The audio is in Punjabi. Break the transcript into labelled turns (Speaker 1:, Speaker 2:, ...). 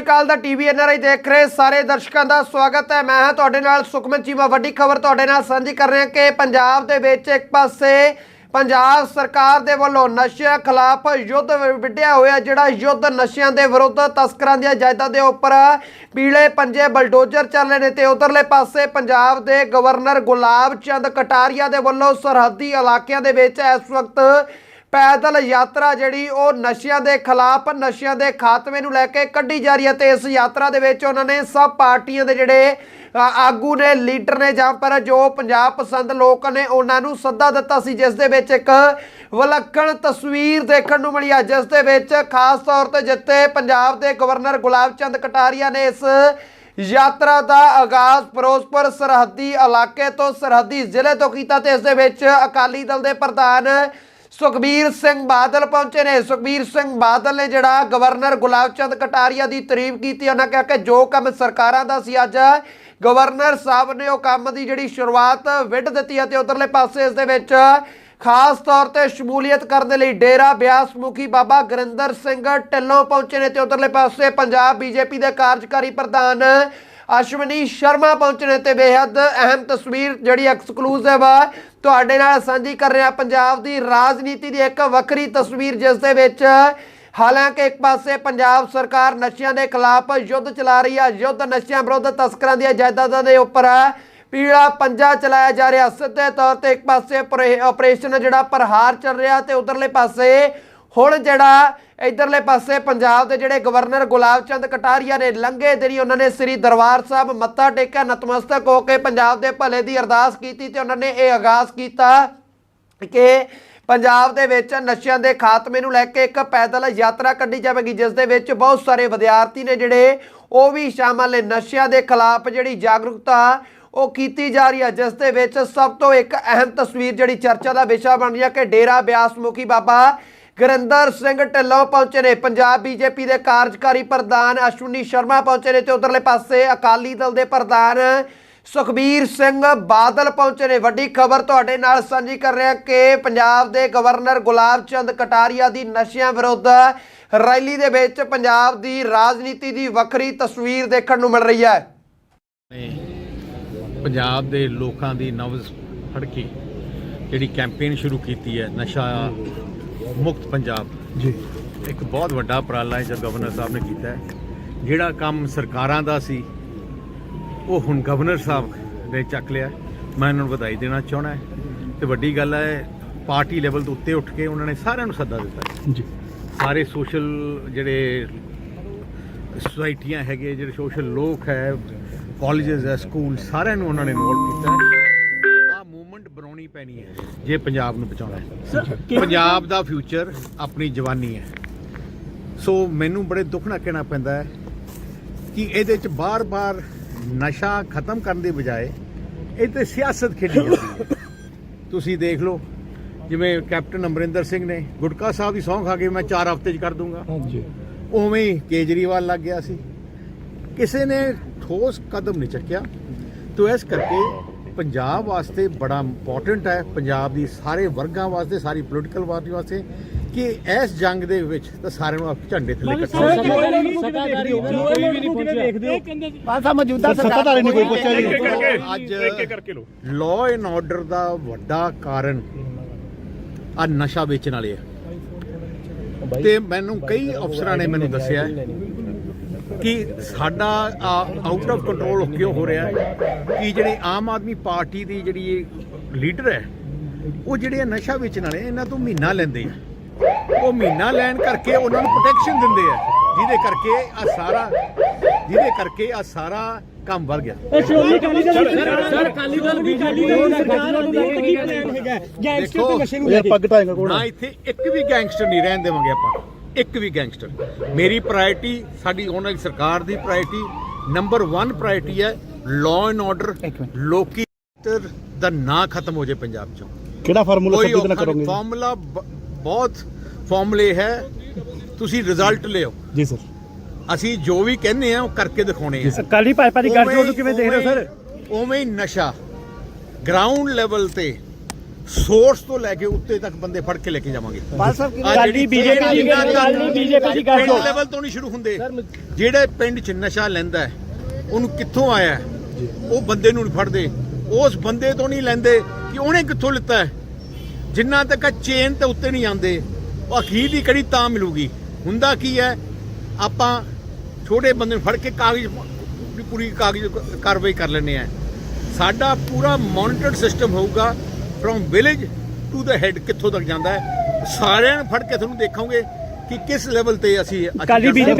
Speaker 1: ਕਾਲ ਦਾ ਟੀਵੀ ਐਨਆਰਆਈ ਦੇਖ ਰਹੇ ਸਾਰੇ ਦਰਸ਼ਕਾਂ ਦਾ ਸਵਾਗਤ ਹੈ। ਮੈਂ ਹਾਂ ਤੁਹਾਡੇ ਨਾਲ ਸੁਖਮਨ ਚੀਮਾ। ਵੱਡੀ ਖਬਰ ਤੁਹਾਡੇ ਨਾਲ ਸਾਂਝੀ ਕਰ ਰਿਹਾ ਕਿ ਪੰਜਾਬ ਦੇ ਵਿੱਚ ਇੱਕ ਪਾਸੇ ਪੰਜਾਬ ਸਰਕਾਰ ਦੇ ਵੱਲੋਂ ਨਸ਼ਿਆਂ ਖਿਲਾਫ ਯੁੱਧ ਵਿੱਢਿਆ ਹੋਇਆ ਜਿਹੜਾ ਯੁੱਧ ਨਸ਼ਿਆਂ ਦੇ ਵਿਰੁੱਧ ਤਸਕਰਾਂ ਦੀਆਂ ਜਾਇਦਾਦਾਂ ਦੇ ਉੱਪਰ ਪੀਲੇ ਪੰਜੇ ਬਲਡੋਜ਼ਰ ਚੱਲ ਰਹੇ ਨੇ ਤੇ ਉਧਰਲੇ ਪਾਸੇ ਪੰਜਾਬ ਦੇ ਗਵਰਨਰ ਗੁਲਾਬ ਚੰਦ ਕਟਾਰੀਆ ਦੇ ਵੱਲੋਂ ਸਰਹੱਦੀ ਇਲਾਕਿਆਂ ਦੇ ਵਿੱਚ ਇਸ ਵਕਤ ਪੈਦਲ ਯਾਤਰਾ ਜਿਹੜੀ ਉਹ ਨਸ਼ਿਆਂ ਦੇ ਖਿਲਾਫ, ਨਸ਼ਿਆਂ ਦੇ ਖਾਤਮੇ ਨੂੰ ਲੈ ਕੇ ਕੱਢੀ ਜਾ ਰਹੀ ਹੈ ਤੇ ਇਸ ਯਾਤਰਾ ਦੇ ਵਿੱਚ ਉਹਨਾਂ ਨੇ ਸਭ ਪਾਰਟੀਆਂ ਦੇ ਜਿਹੜੇ ਆਗੂ ਨੇ, ਲੀਡਰ ਨੇ ਜਾਂ ਪਰ ਜੋ ਪੰਜਾਬ ਪਸੰਦ ਲੋਕ ਨੇ ਉਹਨਾਂ ਨੂੰ ਸੱਦਾ ਦਿੱਤਾ ਸੀ, ਜਿਸ ਦੇ ਵਿੱਚ ਇੱਕ ਵਿਲੱਖਣ ਤਸਵੀਰ ਦੇਖਣ ਨੂੰ ਮਿਲੀ ਹੈ ਜਿਸ ਦੇ ਵਿੱਚ ਖਾਸ ਤੌਰ ਤੇ ਜਿੱਥੇ ਪੰਜਾਬ ਦੇ ਗਵਰਨਰ ਗੁਲਾਬ ਚੰਦ ਕਟਾਰੀਆ ਨੇ ਇਸ ਯਾਤਰਾ ਦਾ ਆਗਾਜ਼ ਫਿਰੋਜ਼ਪੁਰ, ਸਰਹੱਦੀ ਇਲਾਕੇ ਤੋਂ, ਸਰਹੱਦੀ ਜ਼ਿਲ੍ਹੇ ਤੋਂ ਕੀਤਾ ਤੇ ਇਸ ਦੇ ਵਿੱਚ ਅਕਾਲੀ ਦਲ ਦੇ ਪ੍ਰਧਾਨ ਸੁਖਬੀਰ ਸਿੰਘ ਬਾਦਲ ਪਹੁੰਚੇ ਨੇ। ਸੁਖਬੀਰ ਸਿੰਘ ਬਾਦਲ ਨੇ ਜਿਹੜਾ ਗਵਰਨਰ ਗੁਲਾਬ ਚੰਦ ਕਟਾਰੀਆ ਦੀ ਤਾਰੀਫ ਕੀਤੀ, ਉਹਨਾਂ ਕਿਹਾ ਕਿ ਜੋ ਕੰਮ ਸਰਕਾਰਾਂ ਦਾ ਸੀ ਅੱਜ, ਗਵਰਨਰ ਸਾਹਿਬ ਨੇ ਉਹ ਕੰਮ ਦੀ ਜਿਹੜੀ ਸ਼ੁਰੂਆਤ ਵਿੱਢ ਦਿੱਤੀ ਅਤੇ ਤੇ ਉਧਰਲੇ ਪਾਸੇ ਇਸ ਦੇ ਵਿੱਚ ਖਾਸ ਤੌਰ ਤੇ ਸ਼ਮੂਲੀਅਤ ਕਰਨ ਦੇ ਲਈ ਡੇਰਾ ਬਿਆਸ ਮੁਖੀ ਬਾਬਾ ਗੁਰਿੰਦਰ ਸਿੰਘ ਢਿੱਲੋਂ ਪਹੁੰਚੇ ਨੇ ਤੇ ਉਧਰਲੇ ਪਾਸੇ ਪੰਜਾਬ ਬੀਜੇਪੀ ਦੇ ਕਾਰਜਕਾਰੀ ਪ੍ਰਧਾਨ ਅਸ਼ਵਨੀ ਸ਼ਰਮਾ ਪਹੁੰਚਣੇ ਨੇ ਤੇ ਬੇहद ਅਹਿਮ ਤਸਵੀਰ ਜਿਹੜੀ ਐਕਸਕਲੂਸਿਵ ਆ। ਤੁਹਾਡੇ ਨਾਲ ਸਾਂਝੀ ਕਰ ਰਿਹਾ ਪੰਜਾਬ ਦੀ ਰਾਜਨੀਤੀ ਦੀ ਇੱਕ ਵੱਖਰੀ ਤਸਵੀਰ, ਜਿਸ ਦੇ ਵਿੱਚ ਹਾਲਾਂਕਿ ਇੱਕ ਪਾਸੇ ਪੰਜਾਬ ਸਰਕਾਰ ਨਸ਼ਿਆਂ ਦੇ ਖਿਲਾਫ ਯੁੱਧ ਚਲਾ ਰਹੀ ਹੈ ਯੁੱਧ ਨਸ਼ਿਆਂ ਵਿਰੁੱਧ ਤਸਕਰਾਂ ਦੀਆਂ ਜਾਇਦਾਦਾਂ ਦੇ ਉੱਪਰ ਪੀੜਾ ਪੰਜਾ ਚਲਾਇਆ ਜਾ ਰਿਹਾ। ਸਿੱਧੇ ਤੌਰ ਤੇ ਇੱਕ ਪਾਸੇ ਆਪਰੇ- ਆਪਰੇਸ਼ਨ ਜਿਹੜਾ ਪ੍ਰਹਾਰ ਚੱਲ ਰਿਹਾ ਤੇ ਉਧਰਲੇ ਪਾਸੇ ਹੁਣ ਜਿਹੜਾ ਇਧਰਲੇ ਪਾਸੇ ਪੰਜਾਬ ਦੇ ਜਿਹੜੇ ਗਵਰਨਰ ਗੁਲਾਬ ਚੰਦ ਕਟਾਰੀਆ ਨੇ, ਲੰਘੇ ਦਿਨੀ ਉਹਨਾਂ ਨੇ ਸ੍ਰੀ ਦਰਬਾਰ ਸਾਹਿਬ ਮੱਥਾ ਟੇਕਿਆ, ਨਤਮਸਤਕ ਹੋ ਕੇ ਪੰਜਾਬ ਦੇ ਭਲੇ ਦੀ ਅਰਦਾਸ ਕੀਤੀ ਤੇ ਉਹਨਾਂ ਨੇ ਇਹ ਆਗਾਜ਼ ਕੀਤਾ ਕਿ ਪੰਜਾਬ ਦੇ ਵਿੱਚ ਨਸ਼ਿਆਂ ਦੇ ਖਾਤਮੇ ਨੂੰ ਲੈ ਕੇ ਇੱਕ ਪੈਦਲ ਯਾਤਰਾ ਕੱਢੀ ਜਾਵੇਗੀ, ਜਿਸ ਦੇ ਵਿੱਚ ਬਹੁਤ ਸਾਰੇ ਵਿਦਿਆਰਥੀ ਨੇ ਜਿਹੜੇ ਉਹ ਵੀ ਸ਼ਾਮਲ ਨੇ। ਨਸ਼ਿਆਂ ਦੇ ਖਿਲਾਫ ਜਿਹੜੀ ਜਾਗਰੂਕਤਾ ਉਹ ਕੀਤੀ ਜਾ ਰਹੀ ਹੈ, ਜਿਸ ਦੇ ਵਿੱਚ ਸਭ ਤੋਂ ਇੱਕ ਅਹਿਮ ਤਸਵੀਰ ਜਿਹੜੀ ਚਰਚਾ ਦਾ ਵਿਸ਼ਾ ਬਣ ਰਹੀ ਹੈ ਕਿ ਡੇਰਾ ਬਿਆਸ ਮੁਖੀ ਬਾਬਾ ਗੁਰਿੰਦਰ ਸਿੰਘ ਢਿੱਲੋਂ ਪਹੁੰਚੇ ਨੇ। ਪੰਜਾਬ ਬੀਜੇਪੀ ਦੇ ਕਾਰਜਕਾਰੀ ਪ੍ਰਧਾਨ ਅਸ਼ਵਨੀ ਸ਼ਰਮਾ ਪਹੁੰਚੇ ਨੇ ਤੇ ਉਧਰਲੇ ਪਾਸੇ ਅਕਾਲੀ ਦਲ ਦੇ ਪ੍ਰਧਾਨ ਸੁਖਬੀਰ ਸਿੰਘ ਬਾਦਲ ਪਹੁੰਚੇ ਨੇ। ਵੱਡੀ ਖਬਰ ਤੁਹਾਡੇ ਨਾਲ ਸਾਂਝੀ ਕਰ ਰਿਹਾ ਕਿ ਪੰਜਾਬ ਦੇ ਗਵਰਨਰ ਗੁਲਾਬ ਚੰਦ ਕਟਾਰੀਆ ਦੀ ਨਸ਼ਿਆਂ ਵਿਰੁੱਧ ਰੈਲੀ ਦੇ ਵਿੱਚ ਪੰਜਾਬ ਦੀ ਰਾਜਨੀਤੀ ਦੀ ਵੱਖਰੀ ਤਸਵੀਰ ਦੇਖਣ ਨੂੰ ਮਿਲ ਰਹੀ ਹੈ।
Speaker 2: ਪੰਜਾਬ ਦੇ ਲੋਕਾਂ ਦੀ ਨਬਜ਼ ਫੜ ਜਿਹੜੀ ਕੈਂਪੇਨ ਸ਼ੁਰੂ ਕੀਤੀ ਹੈ, ਨਸ਼ਾ ਮੁਕਤ ਪੰਜਾਬ।
Speaker 3: ਜੀ।
Speaker 2: ਇੱਕ ਬਹੁਤ ਵੱਡਾ ਉਪਰਾਲਾ ਹੈ ਜੋ ਗਵਰਨਰ ਸਾਹਿਬ ਨੇ ਕੀਤਾ ਹੈ। ਜਿਹੜਾ ਕੰਮ ਸਰਕਾਰਾਂ ਦਾ ਸੀ ਉਹ ਹੁਣ ਗਵਰਨਰ ਸਾਹਿਬ ਨੇ ਚੱਕ ਲਿਆ ਮੈਂ ਉਹਨਾਂ ਨੂੰ ਵਧਾਈ ਦੇਣਾ ਚਾਹਣਾ ਹੈ। ਤੇ ਵੱਡੀ ਗੱਲ ਹੈ ਪਾਰਟੀ ਲੈਵਲ ਤੋਂ ਉੱਤੇ ਉੱਠ ਕੇ ਉਹਨਾਂ ਨੇ ਸਾਰਿਆਂ ਨੂੰ ਸੱਦਾ ਦਿੱਤਾ
Speaker 3: ਜੀ।
Speaker 2: ਸਾਰੇ ਸੋਸ਼ਲ ਜਿਹੜੇ ਸੁਸਾਇਟੀਆਂ ਹੈਗੇ ਜਿਹੜੇ ਸੋਸ਼ਲ ਲੋਕ ਹੈ ਕਾਲਜਸ ਹੈ ਸਕੂਲ ਸਾਰਿਆਂ ਨੂੰ ਉਹਨਾਂ ਨੇ ਇਨਵੋਲਵ ਕੀਤਾ ਬਣਾਉਣੀ ਪੈਣੀ ਹੈ। ਜੇ ਪੰਜਾਬ ਨੂੰ ਬਚਾਉਣਾ ਹੈ। ਪੰਜਾਬ ਦਾ ਫਿਊਚਰ ਆਪਣੀ ਜਵਾਨੀ ਹੈ। ਸੋ ਮੈਨੂੰ ਬੜੇ ਦੁੱਖ ਨਾਲ ਕਹਿਣਾ ਪੈਂਦਾ ਹੈ ਕਿ ਇਹਦੇ ਚ ਬਾਰ-ਬਾਰ ਨਸ਼ਾ ਖਤਮ ਕਰਨ ਦੀ ਬਜਾਏ ਇਹ ਤੇ ਸਿਆਸਤ ਖੇਡੀ ਜਾਂਦੀ ਹੈ। ਤੁਸੀਂ ਦੇਖ ਲਓ ਜਿਵੇਂ ਕੈਪਟਨ ਅਮਰਿੰਦਰ ਸਿੰਘ ਨੇ ਗੁਟਕਾ ਸਾਹਿਬ ਦੀ ਸਹੁੰ ਖਾ ਕੇ ਮੈਂ 4 ਹਫ਼ਤੇ 'ਚ ਕਰ ਦੂੰਗਾ।
Speaker 3: ਹਾਂਜੀ।
Speaker 2: ਉਵੇਂ ਹੀ ਕੇਜਰੀਵਾਲ ਲੱਗ ਗਿਆ ਸੀ। ਕਿਸੇ ਨੇ ਠੋਸ ਕਦਮ ਨਹੀਂ ਚੱਕਿਆ। ਤੋ ਇਸ ਕਰਕੇ ਪੰਜਾਬ ਵਾਸਤੇ ਬੜਾ ਇੰਪੋਰਟੈਂਟ ਹੈ। ਪੰਜਾਬ ਦੀ ਸਾਰੇ ਵਰਗਾਂ ਵਾਸਤੇ ਸਾਰੀ ਪੋਲੀਟੀਕਲ ਪਾਰਟੀ ਵਾਸਤੇ ਕਿ ਇਸ ਜੰਗ ਦੇ ਵਿੱਚ ਤਾਂ ਸਾਰਿਆਂ ਨੂੰ ਆਪ ਝੰਡੇ ਥੱਲੇ ਇਕੱਠੇ
Speaker 3: ਨਹੀਂ
Speaker 4: ਪਾਸਾ ਮੌਜੂਦਾ
Speaker 3: ਸੱਤਾਧਾਰੀ ਨਹੀਂ ਕੋਈ ਪੁੱਛਿਆ ਜੀ।
Speaker 2: ਅੱਜ ਲਾਅ ਐਂਡ ਆਰਡਰ ਦਾ ਵੱਡਾ ਕਾਰਨ ਆ ਨਸ਼ਾ ਵੇਚਣ ਵਾਲੇ ਆ। ਤੇ ਮੈਨੂੰ ਕਈ ਅਫਸਰਾਂ ਨੇ ਮੈਨੂੰ ਦੱਸਿਆ ਹੈ ਕਿ ਸਾਡਾ ਆਊਟ ਆਫ ਕੰਟਰੋਲ ਕਿਉਂ ਹੋ ਰਿਹਾ ਹੈ? ਕਿ ਜਿਹੜੇ ਆਮ ਆਦਮੀ ਪਾਰਟੀ ਦੀ ਜਿਹੜੀ ਲੀਡਰ ਹੈ ਉਹ ਜਿਹੜੇ ਨਸ਼ਾ ਵੇਚਣ ਵਾਲੇ ਇਹਨਾਂ ਤੋਂ ਮਹੀਨਾ ਲੈਂਦੇ ਆ। ਉਹ ਮਹੀਨਾ ਲੈਣ ਕਰਕੇ ਉਹਨਾਂ ਨੂੰ ਪ੍ਰੋਟੈਕਸ਼ਨ ਦਿੰਦੇ ਆ। ਜਿਹਦੇ ਕਰਕੇ ਆ ਸਾਰਾ ਜਿਹਦੇ ਕਰਕੇ ਆ ਸਾਰਾ ਕੰਮ ਵੱਧ ਗਿਆ।
Speaker 4: ਸਰ ਅਕਾਲੀ ਦਲ ਵੀ ਅਕਾਲੀ ਦਲ ਸਰਕਾਰ ਨੂੰ ਲੈ ਕੇ ਕੀ ਪਲਾਨ ਹੈਗਾ ਗੈਂਗਸਟਰ ਤੇ ਨਸ਼ੇ ਨੂੰ ਲੈ ਕੇ
Speaker 3: ਪੱਗ ਟਾਏਗਾ ਕੋਣ
Speaker 2: ਨਾ ਇੱਥੇ ਇੱਕ ਵੀ ਗੈਂਗਸਟਰ ਨਹੀਂ ਰਹਿਣ ਦੇਵਾਂਗੇ ਆਪਾਂ। ਇੱਕ ਵੀ ਗੈਂਗਸਟਰ। ਮੇਰੀ ਪ੍ਰਾਇੋਰਟੀ ਸਾਡੀ ਆਉਣ ਵਾਲੀ ਸਰਕਾਰ ਦੀ ਪ੍ਰਾਇੋਰਟੀ ਨੰਬਰ 1 ਪ੍ਰਾਇੋਰਟੀ ਹੈ ਲਾਅ ਐਂਡ ਆਰਡਰ ਲੋਕੀ ਦਾ ਨਾਂ ਖਤਮ ਹੋ ਜਾਏ ਪੰਜਾਬ ਚੋਂ।
Speaker 3: ਕਿਹੜਾ ਫਾਰਮੂਲਾ ਨਾ
Speaker 2: ਔਖਾ
Speaker 3: ਕਰੋਗੇ
Speaker 2: ਫਾਰਮੂਲਾ ਬਹੁਤ ਫਾਰਮੂਲੇ ਹੈ ਤੁਸੀਂ ਰਿਜ਼ਲਟ ਲਿਓ।
Speaker 3: ਜੀ ਸਰ।
Speaker 2: ਅਸੀਂ ਜੋ ਵੀ ਕਹਿੰਦੇ ਆ ਉਹ ਕਰਕੇ ਦਿਖਾਉਣੇ ਆ।
Speaker 4: ਅਕਾਲੀ ਭਾਜਪਾ ਦੀ
Speaker 2: ਉਵੇਂ- ਉਵੇਂ- ਉਵੇਂ ਹੀ ਨਸ਼ਾ ਗਰਾਊਂਡ ਲੈਵਲ ਤੇ ਸੋਰਸ ਤੋਂ ਲੈ ਕੇ ਉੱਤੇ ਤੱਕ ਬੰਦੇ ਫੜ ਕੇ ਲੈ ਕੇ ਜਾਵਾਂਗੇ।
Speaker 4: ਕਾਲੀ BJP ਦੀ ਗੱਲ BJP ਦੀ ਗੱਲ।
Speaker 2: ਲੈਵਲ ਤੋਂ ਨਹੀਂ ਸ਼ੁਰੂ ਹੁੰਦੇ। ਜਿਹੜੇ ਪਿੰਡ 'ਚ ਨਸ਼ਾ ਲੈਂਦਾ ਹੈ ਉਹਨੂੰ ਕਿੱਥੋਂ ਆਇਆ ਹੈ, ਉਹ ਬੰਦੇ ਨੂੰ ਨਹੀਂ ਫੜਦੇ। ਉਸ ਬੰਦੇ ਤੋਂ ਨਹੀਂ ਲੈਂਦੇ ਕਿ ਉਹਨੇ ਕਿੱਥੋਂ ਲਿੱਤਾ ਜਿੰਨਾ ਤੱਕ ਚੇਨ ਤੇ ਉੱਤੇ ਨਹੀਂ ਜਾਂਦੇ ਉਹ ਅਖੀਰ ਦੀ ਕੜੀ ਤਾਂ ਮਿਲੂਗੀ। ਹੁੰਦਾ ਕੀ ਹੈ? ਆਪਾਂ ਛੋਟੇ ਬੰਦੇ ਨੂੰ ਫੜ ਕੇ ਕਾਗਜ਼ ਪੂਰੀ ਕਾਗਜ਼ ਕਾਰਵਾਈ ਕਰ ਲੈਂਦੇ ਆ ਸਾਡਾ ਪੂਰਾ ਮੋਨੀਟਰਡ ਸਿਸਟਮ ਹੋਊਗਾ। From village to the head ਕਿੱਥੋਂ ਤੱਕ ਜਾਂਦਾ ਹੈ? ਸਾਰਿਆਂ ਨੂੰ ਫੜ ਕੇ ਤੁਹਾਨੂੰ ਦੇਖਾਂਗੇ ਕਿ ਕਿਸ ਲੈਵਲ ਤੇ ਅਸੀਂ